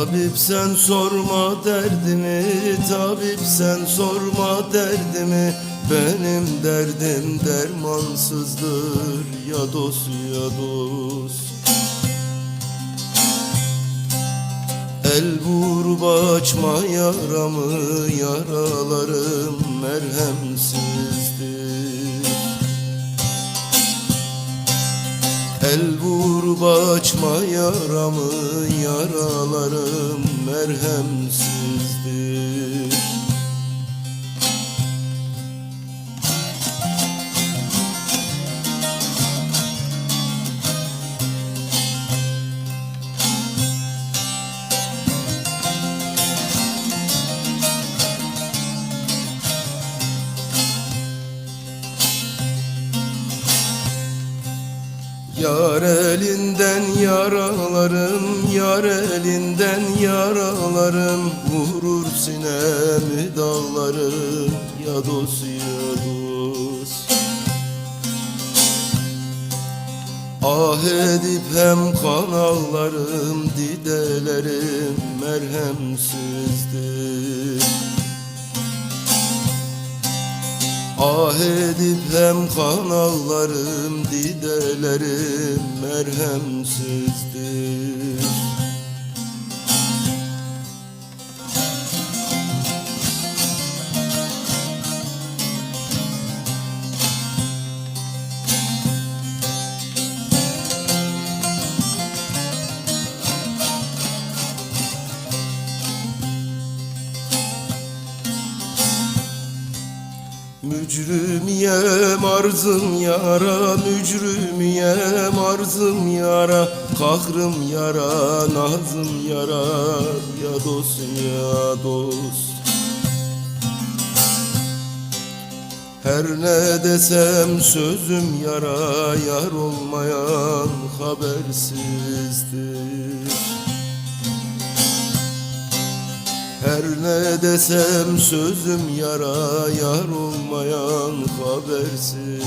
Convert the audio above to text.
Tabip sen sorma derdimi Tabip sen sorma derdimi. Benim derdim dermansızdır Ya dost ya dost. El vurup açma yaramı Yaralarım merhemsizdir El vurup açma yaramı Yaralarım merhemsizdir Yar elinden yaralarım, yar elinden yaralarım. Vurur sinemi dağlarım, ya dost ya dost. Ah edip hem kan ağlarım, didelerim merhemsizdir Ah edip hem kan ağlarım Didelerim merhemsizdir Mücrümiyem arzım yara Mücrümiyem arzım yara. Kahrım yara Nazım yara Ya dost ya dost. Her ne desem sözüm yara Yar olmayan habersizdir ne desem sözüm yara Yar olmayan habersizdir